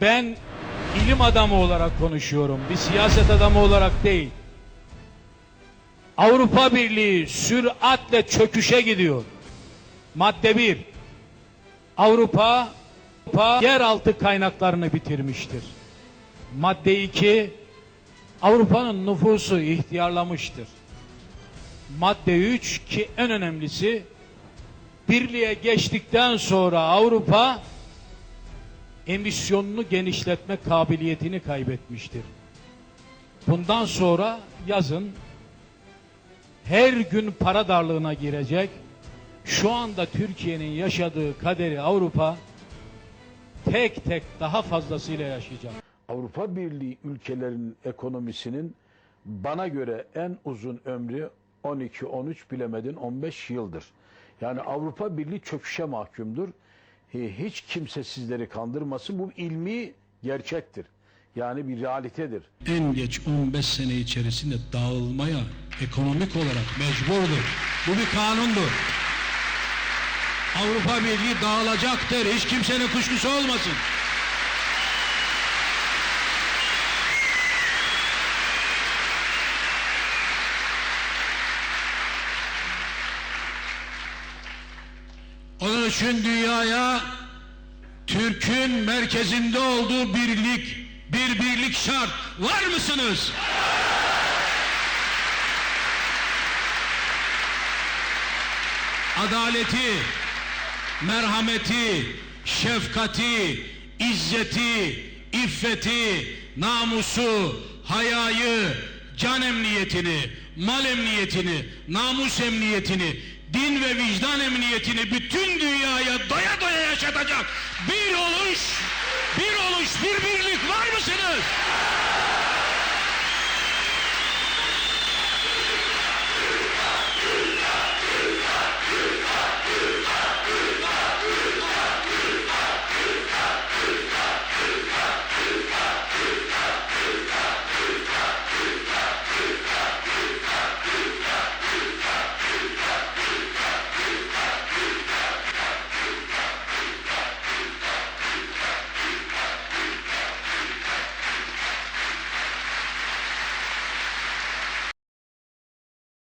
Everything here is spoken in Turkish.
Ben ilim adamı olarak konuşuyorum. Bir siyaset adamı olarak değil. Avrupa Birliği süratle çöküşe gidiyor. Madde bir. Avrupa, Avrupa yeraltı kaynaklarını bitirmiştir. Madde iki. Avrupa'nın nüfusu ihtiyarlamıştır. Madde üç ki en önemlisi birliğe geçtikten sonra Avrupa emisyonunu genişletme kabiliyetini kaybetmiştir. Bundan sonra yazın her gün para darlığına girecek. Şu anda Türkiye'nin yaşadığı kaderi Avrupa tek tek daha fazlasıyla yaşayacak. Avrupa Birliği ülkelerinin ekonomisinin bana göre en uzun ömrü 12, 13 bilemedin 15 yıldır. Yani Avrupa Birliği çöküşe mahkumdur. Hi- Hiç kimse sizleri kandırmasın. Bu ilmi gerçektir. Yani bir realitedir. en geç 15 sene içerisinde dağılmaya ekonomik olarak mecburdur. Bu bir kanundur. Avrupa Birliği dağılacaktır. Hiç kimsenin kuşkusu olmasın. İçin dünyaya Türk'ün merkezinde olduğu birlik, bir birlik şart. Var mısınız? Adaleti, merhameti, şefkati, izzeti, iffeti, namusu, hayayı, can emniyetini, mal emniyetini, namus emniyetini, din ve vicdan emniyetini bütün dünyaya doya doya yaşatacak bir oluş, bir oluş, bir birlik var mısınız?